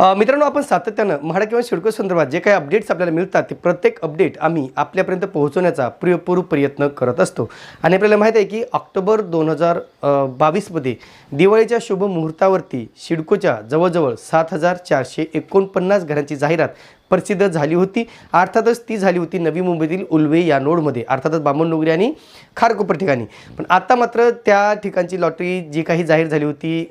मित्रांनो आपण सातत्यानं म्हाडा किंवा शिडको संदर्भात जे काही अपडेट्स आपल्याला मिळतात ते प्रत्येक अपडेट आम्ही आपल्यापर्यंत पोहोचवण्याचा पुरेपूर प्रयत्न करत असतो. आणि आपल्याला माहीत आहे की ऑक्टोबर दोन हजार बावीसमध्ये दिवाळीच्या शुभ मुहूर्तावरती शिडकोच्या जवळजवळ सात हजार चारशे एकोणपन्नास घरांची जाहिरात प्रसिद्ध झाली होती. अर्थातच ती झाली होती नवी मुंबईतील उल्वे या नोडमध्ये. अर्थातच बामणडोंगरी आणि खारकोपर ठिकाणी. पण आता मात्र त्या ठिकाणची लॉटरी जी काही जाहीर झाली होती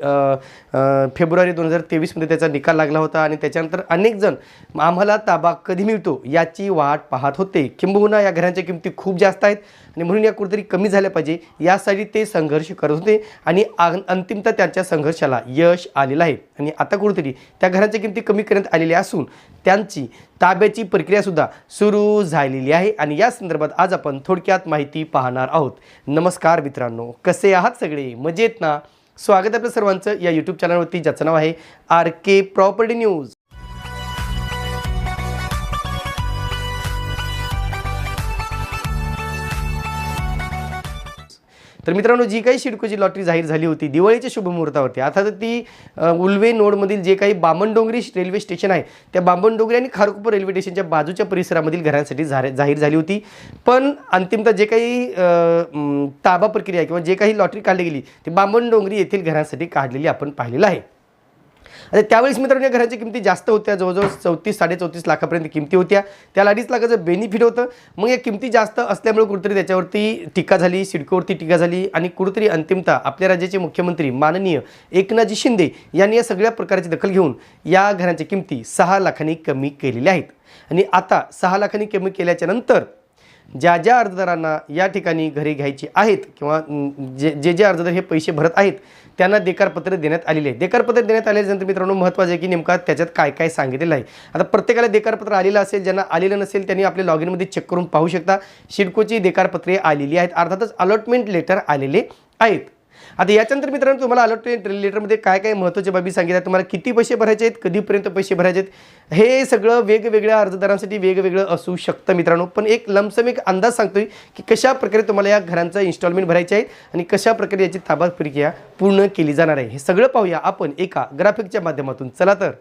फेब्रुवारी दोन हजार तेवीसमध्ये त्याचा निकाल लागला होता आणि त्याच्यानंतर अनेक जण आम्हाला ताबा कधी मिळतो याची वाट पाहत होते. किंबहुना या घरांच्या किमती खूप जास्त आहेत आणि म्हणून या कुठेतरी कमी झाल्या पाहिजे यासाठी ते संघर्ष करत होते आणि अंतिमतः त्यांच्या संघर्षाला यश आलेलं आहे. आणि आता कुठेतरी त्या घरांच्या किमती कमी करण्यात आलेल्या असून त्यांची ताब्याची प्रक्रियासुद्धा सुरू झालेली आहे. आणि या संदर्भात आज आपण थोडक्यात माहिती पाहणार आहोत. नमस्कार मित्रांनो कसे आहात सगळे? मजेत ना? स्वागत आपल्या सर्वांचं या यूट्यूब चॅनलवरती ज्याचं नाव आहे आर के प्रॉपर्टी न्यूज. तर मित्रांनो जी काही शिडकोची लॉटरी जाहीर झाली होती दिवाळीच्या शुभमुहूर्तावरती अर्थात ती उल्वे नोडमधील जे काही बामणडोंगरी रेल्वे स्टेशन आहे त्या बामणडोंगरी आणि खारकोपर रेल्वे स्टेशनच्या बाजूच्या परिसरामधील घरांसाठी जाहीर जाहीर झाली होती. पण अंतिमतः जे काही ताबा प्रक्रिया किंवा जे काही लॉटरी काढली गेली ती बामणडोंगरी येथील घरांसाठी काढलेली आपण पाहिलेलं आहे. आता त्यावेळेस मित्रांनो या घराच्या किमती जास्त होत्या. जवळजवळ चौतीस साडेचौतीस लाखापर्यंत किमती होत्या. त्याला अडीच लाखाचं बेनिफिट होतं. मग या किमती जास्त असल्यामुळे कुठेतरी त्याच्यावरती टीका झाली सिडकोवरती टीका झाली आणि कुठेतरी अंतिमता आपल्या राज्याचे मुख्यमंत्री माननीय एकनाथजी शिंदे यांनी या सगळ्या प्रकारची दखल घेऊन या घरांच्या किमती सहा लाखांनी कमी केलेल्या आहेत. आणि आता सहा लाखांनी कमी केल्याच्यानंतर ज्या ज्या अर्जदारांना या ठिकाणी घरे घ्यायची आहेत किंवा जे जे जे अर्जदार हे पैसे भरत आहेत त्यांना देकारपत्र देण्यात आलेले आहे देकारपत्र देण्यात आल्यानंतर मित्रांनो महत्त्वाचं आहे की नेमका त्याच्यात काय काय सांगितलेलं आहे. आता प्रत्येकाला देकारपत्र आलेलं असेल ज्यांना आलेलं नसेल त्यांनी आपल्या लॉग इनमध्ये चेक करून पाहू शकता. शिडकोची देकारपत्रे आलेली आहेत. अर्थातच अलॉटमेंट लेटर आलेले आहेत. आता याच्यानंतर मित्रांनो तुम्हाला अलॉटमेंट लेटरमध्ये काय काय महत्त्वाच्या बाबी सांगितल्या तुम्हाला किती पैसे भरायचे आहेत कधीपर्यंत पैसे भरायचे आहेत हे सगळं वेगवेगळ्या अर्जदारांसाठी वेगवेगळं असू शकतं मित्रांनो. पण एक लमसम एक अंदाज सांगतोय की कशा प्रकारे तुम्हाला या घरांचं इन्स्टॉलमेंट भरायचे आहेत आणि कशा प्रकारे याची ताबा प्रक्रिया पूर्ण केली जाणार आहे. हे सगळं पाहूया आपण एका ग्राफिकच्या माध्यमातून. चला तर.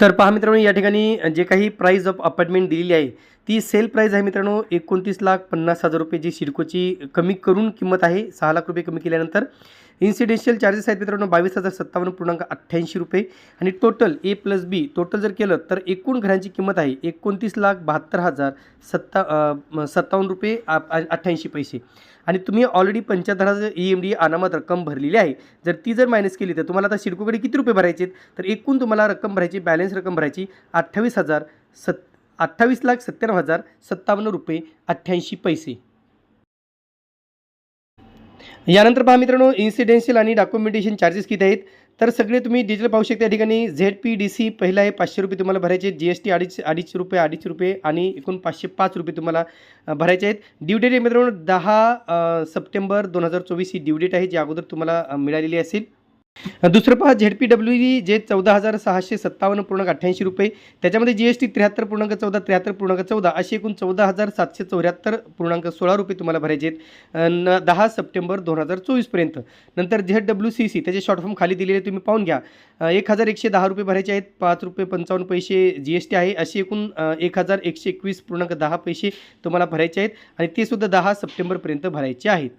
तर पहा मित्रांनो या ठिकाणी जे काही प्राईज ऑफ अपार्टमेंट दिलेली आहे ती सेल प्राईज आहे मित्रांनो एकोणतीस लाख पन्नास हजार रुपये जी सिडकोची कमी करून किंमत आहे. सहा लाख रुपये कमी केल्यानंतर इन्सिडेन्शियल चार्जेस आहेत मित्रांनो बावीस हजार सत्तावन्न पूर्णांक अठ्ठ्याऐंशी रुपये. आणि total A plus B total जर केलं तर एकूण घरांची किंमत आहे एकोणतीस लाख बहात्तर हजार सत्ता सत्तावन्न रुपये आ- अठ्ठ्याऐंशी पैसे. आणि तुम्ही ऑलरेडी पंच्याहत्तर हजार ई एम डी अनामत रक्कम भरलेली आहे. जर ती जर मायनस केली तर तुम्हाला आता सिडकोकडे किती रुपये भरायचे आहेत? तर एकूण तुम्हाला रक्कम भरायची बॅलन्स रक्कम भरायची अठ्ठावीस हजार सत् अठ्ठावीस लाख सत्त्याण्णव हजार सत्तावन्न रुपये अठ्ठ्याऐंशी पैसे. यानंतर पहा मित्रांनो इन्सिडेन्शियल आणि डॉक्युमेंटेशन चार्जेस किती आहेत? तर सगळे तुम्ही डिटेल पाहू शकता या ठिकाणी. झेड पी डी सी पहिला आहे पाचशे रुपये तुम्हाला भरायचे जी एस टी अडीच अडीचशे रुपये अडीचशे रुपये आणि एकूण पाचशे पाच रुपये तुम्हाला भरायचे आहेत. ड्यू डेट आहे मित्रांनो दहा सप्टेंबर दोन हजार चोवीस ही ड्यू डेट आहे जी अगोदर तुम्हाला मिळालेली असेल. दुसरं पहा झेड पी डब्ल्यू जे चौदा हजार सहाशे सत्तावन्न पूर्णांक अठ्ठ्याऐंशी रुपये त्याच्यामध्ये जी एस टी त्र्याहत्तर पूर्णांक चौदा त्र्याहत्तर पूर्णांक चौदा असे एकूण चौदा हजार सातशे चौऱ्याहत्तर पूर्णांक सोळा रुपये तुम्हाला भरायचे आहेत न दहा सप्टेंबर दोन हजार चोवीसपर्यंत नंतर झेड डब्ल्यू सी सी त्याचे शॉर्ट फॉर्म खाली दिलेले तुम्ही पाहून घ्या. एक हजार एकशे दहा रुपये भरायचे आहेत पाच रुपये पंचावन्न पैसे जी एस टी आहे असे एकूण एक हजार एकशे एकवीस पूर्णांक दहा पैसे तुम्हाला भरायचे आहेत आणि ते सुद्धा दहा सप्टेंबरपर्यंत भरायचे आहेत.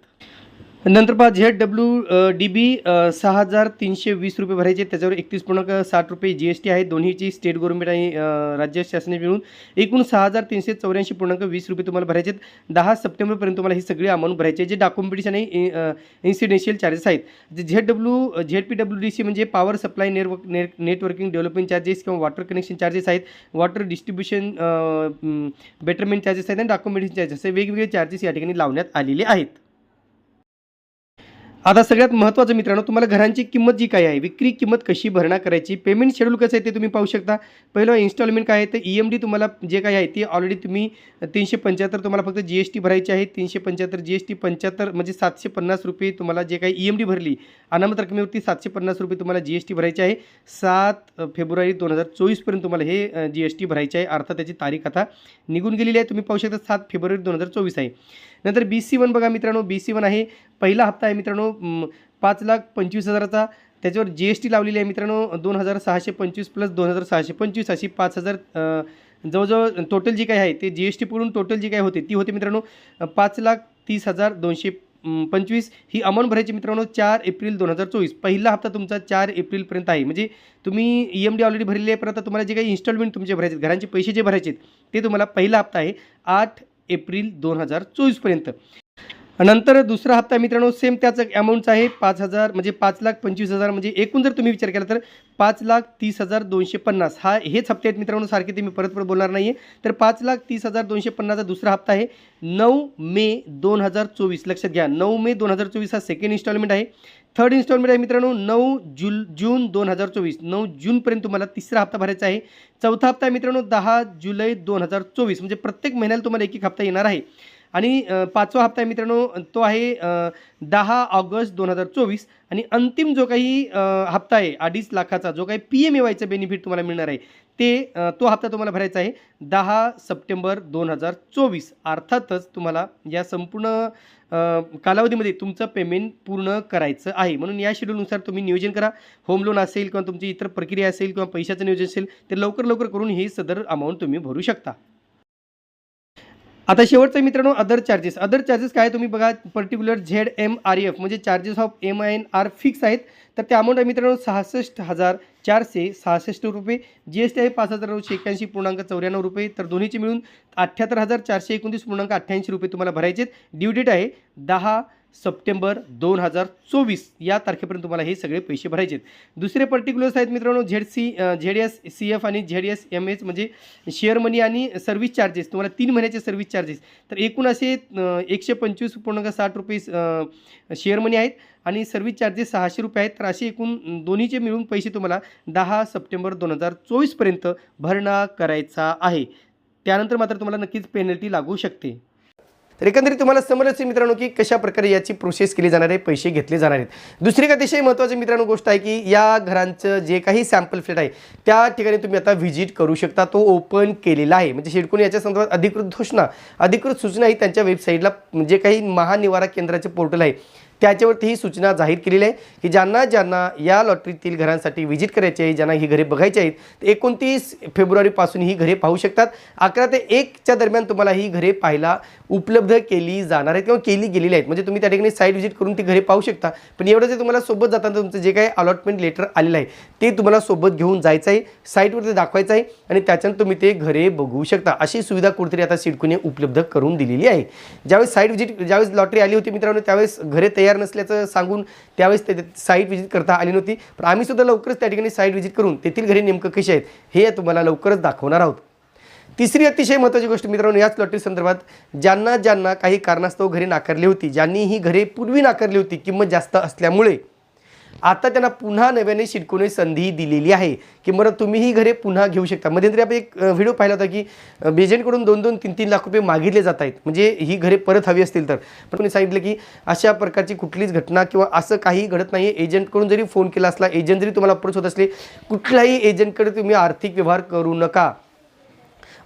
नंतर पहा झेड डब्ल्यू डी बी सहा हजार तीनशे वीस रुपये भरायचे. त्याच्यावर एकतीस पूर्णांक साठ रुपये जी एस टी आहे. दोन्हीची स्टेट गव्हर्नमेंट आणि राज्य शासनाने मिळून एकूण सहा हजार तीनशे चौऱ्याऐंशी पूर्णांक वीस रुपये तुम्हाला भरायचे आहेत. दहा सप्टेंबरपर्यंत तुम्हाला ही सगळी अमाऊंट भरायचे जे डॉक्युमेंटेशन आणि इन्सिडेन्शियल चार्जेस आहेत. जे Z W Z P W D C म्हणजे power supply network net networking development charges किंवा वॉटर कनेक्शन चार्जेस आहेत. वॉटर डिस्ट्रीब्युशन बेटरमेंट चार्जेस आहेत आणि डॉक्युमेंटेशन चार्जेस हे वेगवेगळे चार्जेस या ठिकाणी लावण्यात आलेले आहेत. आता सगळ्यात महत्त्वाचं मित्रांनो तुम्हाला घरांची किंमत जी काय आहे विक्री किंमत कशी भरणा करायची पेमेंट शेड्यूल कसं आहे ते तुम्ही पाहू शकता. पहिलं इन्स्टॉलमेंट काय आहे तर ई एम डी तुम्हाला जे काय आहे ते ऑलरेडी तुम्ही तीनशे पंच्याहत्तर तुम्हाला फक्त जी एस टी भरायची आहे. तीनशे पंच्याहत्तर जी एस टी पंच्याहत्तर म्हणजे सातशे पन्नास रुपये तुम्हाला जे काही ई एम डी भरली अनामत रकमेवरती सातशे पन्नास रुपये तुम्हाला जी एस टी भरायची आहे. सात फेब्रुवारी दोन हजार चोवीसपर्यंत तुम्हाला हे जी एस टी भरायची आहे. अर्थात त्याची तारीख आता निघून गेलेली आहे. तुम्ही पाहू शकता सात फेब्रुवारी दोन हजार चोवीस आहे. नंतर बी सी वन बघा मित्रांनो बी सी वन आहे. पहिला हप्ता आहे मित्रांनो पाच लाख पंचवीस हजाराचा. त्याच्यावर जी एस टी लावलेली आहे मित्रांनो दोन हजार सहाशे पंचवीस प्लस दोन हजार सहाशे पंचवीस अशी पाच हजार जवळजवळ टोटल जी काही आहे ते जी एस टी पकडून टोटल जी काही होते ती होते मित्रांनो पाच लाख तीस हजार दोनशे पंचवीस. ही अमाऊंट भरायची मित्रांनो चार एप्रिल दोन हजार चोवीस. पहिला हप्ता तुमचा चार एप्रिलपर्यंत आहे. म्हणजे तुम्ही ई एम डी ऑलरेडी भरलेली आहे परत तुम्हाला जे काही इन्स्टॉलमेंट तुमचे भरायचे घरांचे पैसे जे भरायचे आहेत, ते तुम्हाला पहिला हप्ता आहे. आठ एप्रिल दोन हजार चोवीसपर्यंत नंतर दुसरा हप्ता मित्रांनो सेम त्याच अमाऊंटचा आहे पाच हजार म्हणजे पाच लाख पंचवीस हजार म्हणजे एकूण जर तुम्ही विचार केला तर पाच लाख तीस हजार दोनशे पन्नास. हा हेच हप्ते आहेत मित्रांनो सारखे ते मी परत परत बोलणार नाही आहे तर पाच लाख तीस हजार दोनशे पन्नासचा दुसरा हप्ता आहे नऊ मे दोन हजार चोवीस. लक्षात घ्या नऊ मे दोन हजार चोवीस हा सेकंड इन्स्टॉलमेंट आहे. थर्ड इन्स्टॉलमेंट आहे मित्रांनो नऊ जुल जून दोन हजार चोवीस. नऊ जूनपर्यंत तुम्हाला तिसरा हप्ता भरायचा आहे. चौथा हप्ता आहे मित्रांनो दहा जुलै दोन हजार चोवीस. म्हणजे प्रत्येक महिन्याला तुम्हाला एक एक हप्ता येणार आहे. आणि पाचवा हप्ता आहे मित्रांनो तो आहे दहा ऑगस्ट दोन हजार चोवीस आणि अंतिम जो काही हप्ता आहे अडीच लाखाचा जो काही पी एम ए वायचा बेनिफिट तुम्हाला मिळणार आहे ते तो हप्ता तुम्हाला भरायचा आहे दहा सप्टेंबर दोन हजार चोवीस. अर्थातच तुम्हाला या संपूर्ण कालावधीमध्ये तुमचं पेमेंट पूर्ण करायचं आहे. म्हणून या शेड्यूलनुसार तुम्ही नियोजन करा. होम लोन असेल किंवा तुमची इतर प्रक्रिया असेल किंवा पैशाचं नियोजन असेल ते लवकर लवकर करून ही सदर अमाऊंट तुम्ही भरू शकता. आता शेवटचं मित्रांनो अदर चार्जेस अदर चार्जेस काय आहे तुम्ही बघा particular Z M R F म्हणजे charges of M I N R fix आहेत. तर त्या अमाऊंट आहे मित्रांनो सहासष्ट हजार चारशे सहासष्ट रुपये. जी एस टी आहे पाच हजार नऊशे एक्याऐंशी पूर्णांक चौऱ्याण्णव रुपये. तर दोन्हीचे मिळून अठ्ठ्याहत्तर हजार चारशे एकोणतीस पूर्णांक अठ्ठ्याऐंशी रुपये तुम्हाला भरायचे आहेत. ड्यू डेट आहे दहा सप्टेंबर दोन हजार चोवीस या तारखेपर्यंत तुम्हाला हे सगळे पैसे भरायचे आहेत. दुसरे पर्टिक्युलर्स आहेत मित्रांनो Z C Z S C F आणि झेड एस एम एस म्हणजे शेअर मनी आणि सर्व्हिस चार्जेस तुम्हाला तीन महिन्याचे सर्व्हिस चार्जेस तर एकूण असे एकशे पंचवीस पूर्णांक साठ रुपये शेअर मनी आहेत आणि सर्व्हिस चार्जेस सहाशे रुपये आहेत. तर असे एकूण दोन्हीचे मिळून पैसे तुम्हाला दहा सप्टेंबर दोन हजार चोवीसपर्यंत भरणा करायचा आहे. त्यानंतर मात्र तुम्हाला नक्कीच पेनल्टी लागू शकते. तर एकंदरीत तुम्हाला समजलं असेल मित्रांनो की कशा प्रकारे याची प्रोसेस केली जाणार आहे पैसे घेतले जाणार आहेत. दुसरी एक अतिशय महत्त्वाची मित्रांनो गोष्ट आहे की या घरांचं जे काही सॅम्पल फ्लॅट आहे त्या ठिकाणी तुम्ही आता व्हिजिट करू शकता. तो ओपन केलेला आहे. म्हणजे शेडकोणी याच्या संदर्भात अधिकृत घोषणा अधिकृत सूचना ही त्यांच्या वेबसाईटला जे म्हणजे काही महानिवारा केंद्राचे पोर्टल आहे. त्याच्यावरती ही सूचना जाहीर केलेली आहे की ज्यांना ज्यांना या लॉटरीतील घरांसाठी व्हिजिट करायची आहे ज्यांना ही घरे बघायची आहेत ते एकोणतीस फेब्रुवारीपासून ही घरे पाहू शकतात. अकरा ते एकच्या दरम्यान तुम्हाला ही घरे पाहायला उपलब्ध केली जाणार आहेत किंवा केली गेलेली आहेत. म्हणजे तुम्ही त्या ठिकाणी साईट व्हिजिट करून ती घरे पाहू शकता. पण एवढं जे तुम्हाला सोबत जाताना तुमचं जे काही अलॉटमेंट लेटर आलेलं आहे ते तुम्हाला सोबत घेऊन जायचं आहे. साईटवरती दाखवायचं आहे आणि त्याच्यानं तुम्ही ते घरे बघू शकता. अशी सुविधा कुठेतरी आता सिडकोने उपलब्ध करून दिलेली आहे. ज्यावेळेस साईट व्हिजिट ज्यावेळेस लॉटरी आली होती मित्रांनो त्यावेळेस घरे तयार तयार नसल्याचं सांगून त्यावेळेस ते साईट व्हिजिट करता आली नव्हती. पण आम्ही सुद्धा लवकरच त्या ठिकाणी साईट व्हिजिट करून तेथील घरे नेमकं कशी आहेत हे तुम्हाला लवकरच दाखवणार आहोत. तिसरी अतिशय महत्त्वाची गोष्ट मित्रांनो याच लॉटरी संदर्भात ज्यांना ज्यांना काही कारणास्तव घरे नाकारली होती ज्यांनी ही घरे पूर्वी नाकारली होती किंमत जास्त असल्यामुळे आता त्यांना पुन्हा नव्याने शिडकोने संधी दिलेली आहे. की बरं तुम्ही ही घरे पुन्हा घेऊ शकता. मध्यंतरी आपण एक व्हिडिओ पाहिला होता की बेजेंटकडून दोन दोन तीन तीन लाख रुपये मागितले जात आहेत. म्हणजे ही घरे परत हवी असतील तर. पण कोणी सांगितलं की अशा प्रकारची कुठलीच घटना किंवा असं काही घडत नाही आहे एजंटकडून जरी फोन केला असला एजंट जरी तुम्हाला अप्रोच होत असले कुठल्याही एजंटकडे तुम्ही आर्थिक व्यवहार करू नका.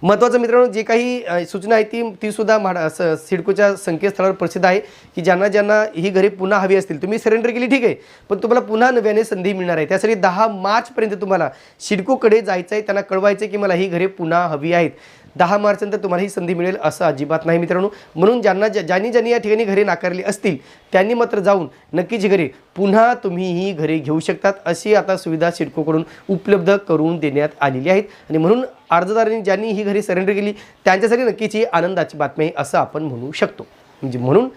महत्त्वाचं मित्रांनो जे काही सूचना आहे ती तीसुद्धा म्हाडा स सिडकोच्या संकेतस्थळावर प्रसिद्ध आहे की ज्यांना ज्यांना ही घरे पुन्हा हवी असतील. तुम्ही सरेंडर केली ठीक आहे. पण तुम्हाला पुन्हा नव्याने संधी मिळणार आहे. त्यासाठी दहा मार्चपर्यंत तुम्हाला सिडकोकडे जायचं आहे त्यांना कळवायचं आहे की मला ही घरे पुन्हा हवी आहेत. दहा मार्चनंतर तुम्हाला ही संधी मिळेल असं अजिबात नाही मित्रांनो. म्हणून ज्यांना ज्या- ज्यांनी ज्यांनी या ठिकाणी घरे नाकारली असतील त्यांनी मात्र जाऊन नक्कीच घरे पुन्हा तुम्ही ही घरे घेऊ शकतात अशी आता सुविधा सिडकोकडून उपलब्ध करून देण्यात आलेली आहेत. आणि म्हणून अर्जदारांनी ज्यांनी ही घरे सरेंडर केली त्यांच्यासाठी नक्कीच ही आनंदाची बातमी आहे असं आपण म्हणू शकतो. म्हणजे म्हणून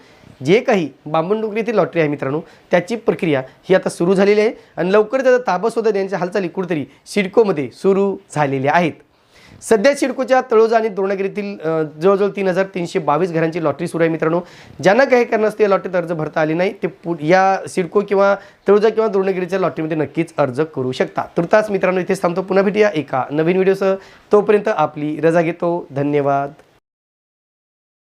जे काही बांबनडोंगरी येथील लॉटरी आहे मित्रांनो त्याची प्रक्रिया ही आता सुरू झालेली आहे. आणि लवकर त्याचा ताबा सुद्धा हालचाली कुठेतरी सिडकोमध्ये सुरू झालेल्या आहेत. सध्या सिडकोच्या तळोजा आणि द्रोणगिरीतील जवळजवळ तीन हजार तीनशे बावीस घरांची लॉटरी सुरू आहे मित्रांनो. ज्यांना काही कारणास्तव या लॉटरीत अर्ज भरता आले नाही ते पु या सिडको किंवा तळोजा किंवा द्रोणगिरीच्या लॉटरीमध्ये नक्कीच अर्ज करू शकता. तुर्तास मित्रांनो इथेच थांबतो. पुन्हा भेटूया एका नवीन व्हिडिओसह. तोपर्यंत आपली रजा घेतो. धन्यवाद.